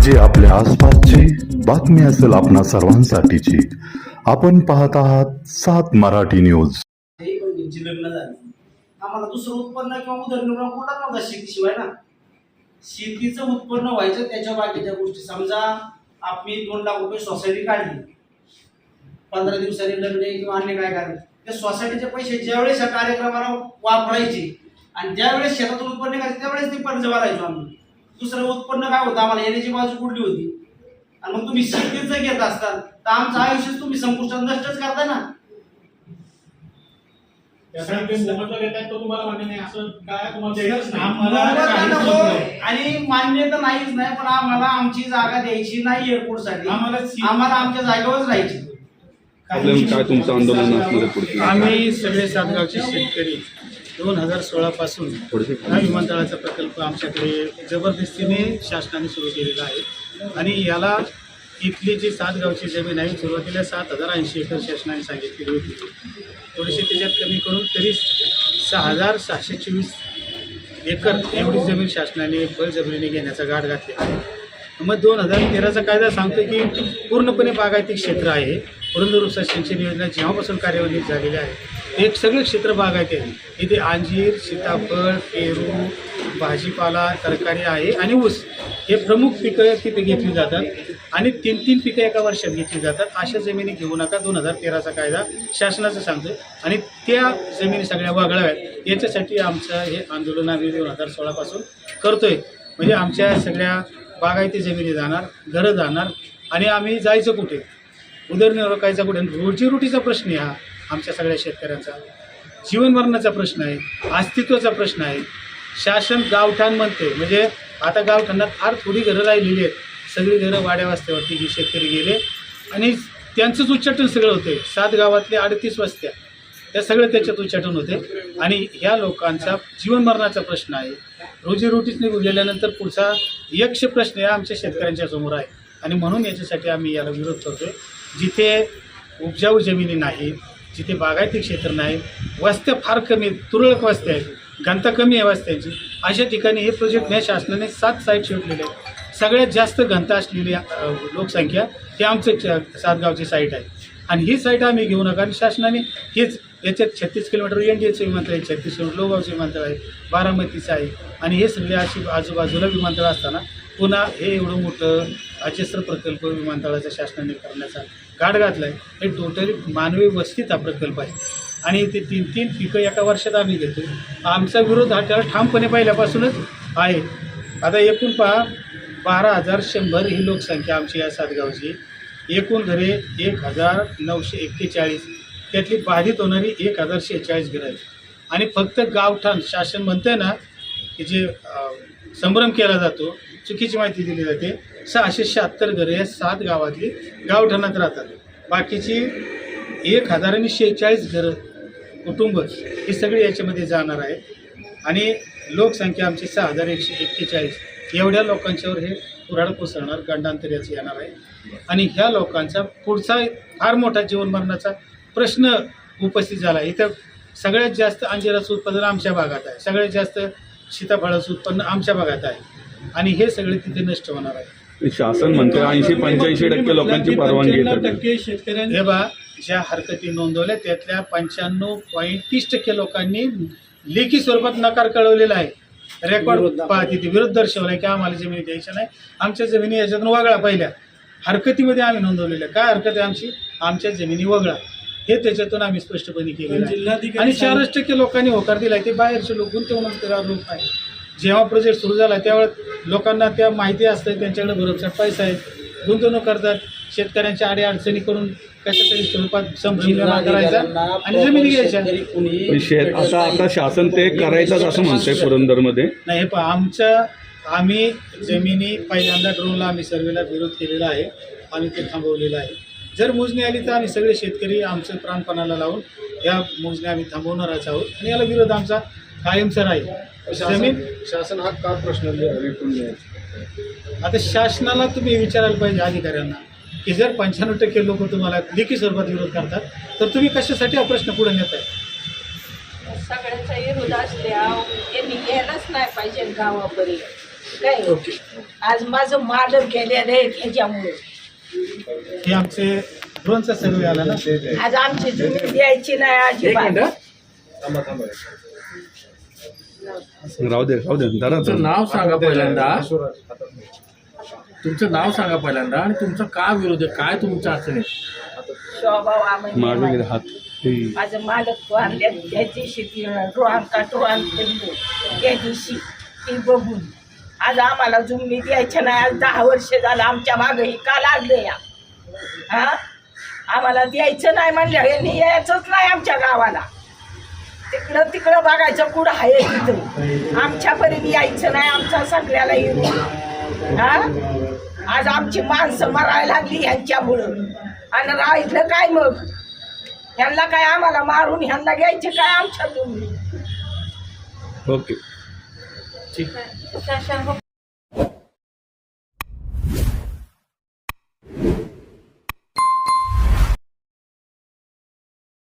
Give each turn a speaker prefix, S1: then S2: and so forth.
S1: म्हणजे आपल्या आसपासची बातमी असेल आपणा सर्वांसाठीची. आपण पाहत आहात सात मराठी न्यूज.
S2: लग्न झाली आम्हाला दुसरं उत्पन्न किंवा उदरनिर्वाह कुठला नव्हता शेतीशिवाय ना? शेतीचं उत्पन्न व्हायचं त्याच्या बाकीच्या गोष्टी. समजा आम्ही दोन लाख रुपये सोसायटी काढली. पंधरा दिवसांनी लग्न किंवा अन्य काय करायचं. त्या सोसायटीचे पैसे ज्यावेळेस या कार्यक्रमाला वापरायचे आणि ज्यावेळेस शेतातून उत्पन्न निघायचं त्यावेळेस ते कर्ज भरायचो आम्ही. दुसरं उत्पन्न काय होतं? आम्हाला येण्याची बाजू कुठली होती? आणि मग तुम्ही शेतीचं घेत असताल तर आमचं आयुष्य तुम्ही संपुष्टात नष्टच करताय ना.
S3: त्यासाठी ते मोबदला देतायत तो तुम्हाला मान्य नाही. असं काय तुम्हाला द्यायचंच नाही.
S2: मोबदला
S3: काहीच
S2: नको.
S3: होत नाही.
S2: आणि मान्य तर नाहीच नाही पण आम्हाला आमची जागा द्यायची नाही एअरपोर्टसाठी.
S3: आम्हाला
S2: आमच्या जागेवरच राहायची.
S4: काय? तुमचं आंदोलन असणार
S5: आम्ही सगळे सातगावचे शेतकरी. दोन हजार सोळापासून हा विमानतळाचा प्रकल्प आमच्याकडे जबरदस्तीने शासनाने सुरू केलेला आहे. आणि याला इथली जी सातगावची जमीन आहे सुरुवातीला सात हजार ऐंशी एकर शासनाने सांगितलेली होती. थोडीशी त्याच्यात कमी करून तरी सहा हजार सहाशे चोवीस एकर एवढी जमीन शासनाने बळजबरीने घेण्याचा गाठ घातलेला आहे. मग दोन हजार तेराचा कायदा सांगतो की पूर्णपणे बागायती क्षेत्र आहे. पुरंदर सिंचन योजना जेव्हापासून कार्यान्वित झालेली आहे एक सगळे क्षेत्र बागायती आहे. इथे अंजीर सीताफळ पेरू भाजीपाला तरकारी आहे आणि ऊस. हे प्रमुख पिकं तिथे घेतली जातात आणि तीन तीन पिकं एका वर्षात घेतली जातात. अशा जमिनी घेऊ नका. दोन हजार तेराचा कायदा शासनाचं सांगतो आणि त्या जमिनी सगळ्या वागळाव्यात. याच्यासाठी आमचं हे आंदोलन आम्ही दोन हजार सोळापासून करतोय. म्हणजे आमच्या सगळ्या बागायती जमिनी जाणार घरं जाणार आणि आम्ही जायचं कुठे? उदरनिर्वाह करायचा कुठे? रोजीरोटीचा प्रश्न हा आमच्या सगळ्या शेतकऱ्यांचा. जीवनमरणाचा प्रश्न आहे अस्तित्वाचा प्रश्न आहे. शासन गावठाण म्हणते म्हणजे आता गावठाणात फार थोडी घरं राहिलेली आहेत. सगळी घरं वाड्या वास्त्यावरती जे शेतकरी गेले आणि त्यांचंच उच्चाटन सगळं होते सात गावातले अडतीस वस्त्या. या सगळं त्याच्यात उच्चाटन होते. आणि ह्या लोकांचा जीवनमरणाचा प्रश्न आहे. रोजीरोटीच निघून गेल्यानंतर पुढचा यक्ष प्रश्न हा आमच्या शेतकऱ्यांच्या समोर आहे. आणि म्हणून याच्यासाठी आम्ही याला विरोध करतो जिथे उपजाऊ जमिनी नाहीत जिथे बागायती क्षेत्र नाही वस्त्या फार कमी तुरळक वस्त्या आहेत घनता कमी आहे वस्त्यांची अशा ठिकाणी हे प्रोजेक्ट या शासनाने सात साईट शोधलेले आहेत. सगळ्यात जास्त घनता असलेली लोकसंख्या ही आमचं सातगावची साईट आहे. आणि ही साईट आम्ही घेऊ नका आणि शासनाने हेच याच्यात छत्तीस किलोमीटर एन डी एचं विमानतळ आहे छत्तीस किलोमीटर लोगावचं विमानतळ आहे बारामतीचं आहे. आणि हे सगळे अशी आजूबाजूला विमानतळ असताना पुन्हा हे एवढं मोठं अजस्र प्रकल्प विमानतळाचा शासनाने करण्याचा गाठ घातला आहे हे टोटली मानवी वस्तीत हा प्रकल्प आहे. आणि ते तीन तीन पिकं एका वर्षात आम्ही घेतो आमचा विरोध हा त्याला ठामपणे पहिल्यापासूनच आहे. आता एकूण पहा बारा हजार शंभर ही लोकसंख्या आमची या सातगावची. एकूण घरे एक हजार नऊशे एक्केचाळीस. त्यातली बाधित होणारी एक हजार शेहेचाळीस घरं आहेत. आणि फक्त गावठाण शासन म्हणते ना की जे संभ्रम केला जातो चुकीची माहिती दिली जाते सहाशे शहात्तर घरं या सात गावातली गावठाणात राहतात. बाकीची एक हजार आणि शेहेचाळीस घरं कुटुंब ही सगळी याच्यामध्ये जाणार आहे आणि लोकसंख्या आमची सहा हजार एकशे एक्केचाळीस. एवढ्या लोकांच्यावर हे कुऱ्हाड कोसळणार गंडांतर याचं येणार आहे. आणि ह्या लोकांचा पुढचा फार मोठा जीवनमरणाचा प्रश्न उपस्थित झाला. आहे. इथं सगळ्यात जास्त अंजिराचं उत्पादन आमच्या भागात आहे. सगळ्यात जास्त सीताफळाचं उत्पन्न आमच्या भागात आहे. आणि हे सगळे तिथे नष्ट होणार आहे.
S4: शासन म्हणते ऐंशी पंच्याऐंशी टक्के लोकांची परवानगी.
S5: टक्के शेतकऱ्यांनी हे बा ज्या हरकती नोंदवल्या त्यातल्या पंच्याण्णव पॉईंट तीस टक्के लोकांनी लेखी स्वरूपात नकार कळवलेला आहे. रेकॉर्ड पहा तिथे विरोध दर्शवलाय की आम्हाला जमिनी द्यायच्या नाही. आमच्या जमिनी याच्यातून वगळा पहिल्या. हरकतीमध्ये आम्ही नोंदवलेल्या. काय हरकत आहे आमची? आमच्या जमिनी वगळा. हे त्याच्यातून आम्ही स्पष्टपणे केलेलं आहे. आणि चारच टक्के लोकांनी होकार दिलाय ते बाहेरचे लोक गुंतवणूक लोक आहे जेव्हा प्रोजेक्ट सुरू झाला त्यावेळेस लोकांना त्या माहिती असते त्यांच्याकडे भरमसाठ पैसा आहे. गुंतवणूक करतात. शेतकऱ्यांच्या आडी अडचणी करून कशा तरी स्वरूपात निर्माण करायचा आणि जमिनी घ्यायच्या.
S4: पण आता आता शासन ते करायचंच असं म्हणतंय पुरंदरमध्ये.
S5: नाही हे पहा आमचं आम्ही जमिनी पहिल्यांदा ड्रोनला आम्ही सर्वेला विरोध केलेला आहे आणि ते थांबवलेलं आहे. जर मोजणी आली तर आम्ही सगळे शेतकरी आमचं प्राणपणाला लावून या मोजणी आम्ही थांबवणारच आहोत. आणि याला विरोध आमचा कायमचा राहील. जमीन
S3: शासन हा का प्रश्न
S5: आता शासनाला तुम्ही विचारायला पाहिजे अधिकाऱ्यांना की जर पंच्याण्णव टक्के लोक तुम्हाला लेखी स्वरूपात विरोध करतात तर तुम्ही कशासाठी हा प्रश्न पुढे नेत आहे
S6: सगळ्यांचा विरोध असल्या यांनी घ्यायलाच नाही पाहिजे गावापर्यंत. काय? आज माझं मालक गेलेलं आहे त्याच्यामुळे.
S5: हे आमचे ड्रोनचा सर्वे आला ना?
S6: आज आमची जमीन द्यायची नाही अजिबात.
S4: राहू दे राहू दे
S7: तुमचं नाव सांगा पहिल्यांदा. तुमचं नाव सांगा पहिल्यांदा आणि तुमचा का विरोध आहे? काय तुमच्या अडचणी
S6: स्वभाव आम्ही
S4: मागे गेले हात. हे.
S6: माझं मालक वारले त्या दिवशी ती रोहान का टोहान पडलो त्या दिवशी ती बघून. आज आम्हाला जुमनी द्यायच्या नाही आज दहा वर्ष झालं आमच्या मागं ही का लागले या? हा? आम्हाला द्यायचं नाही म्हणलं यांनी यायचंच नाही आमच्या गावाला. तिकडं तिकडं बघायचं कुठं आहे तिथं. आमच्यापर्यंत यायचं नाही आमच्या सगळ्याला येऊ हा? आज आमची माणसं मरायला लागली ह्यांच्यामुळं. आणि राहिलं काय मग? ह्यांना काय आम्हाला मारून ह्यांना घ्यायचे काय आमच्या तुम्ही
S4: ओके.
S8: शासन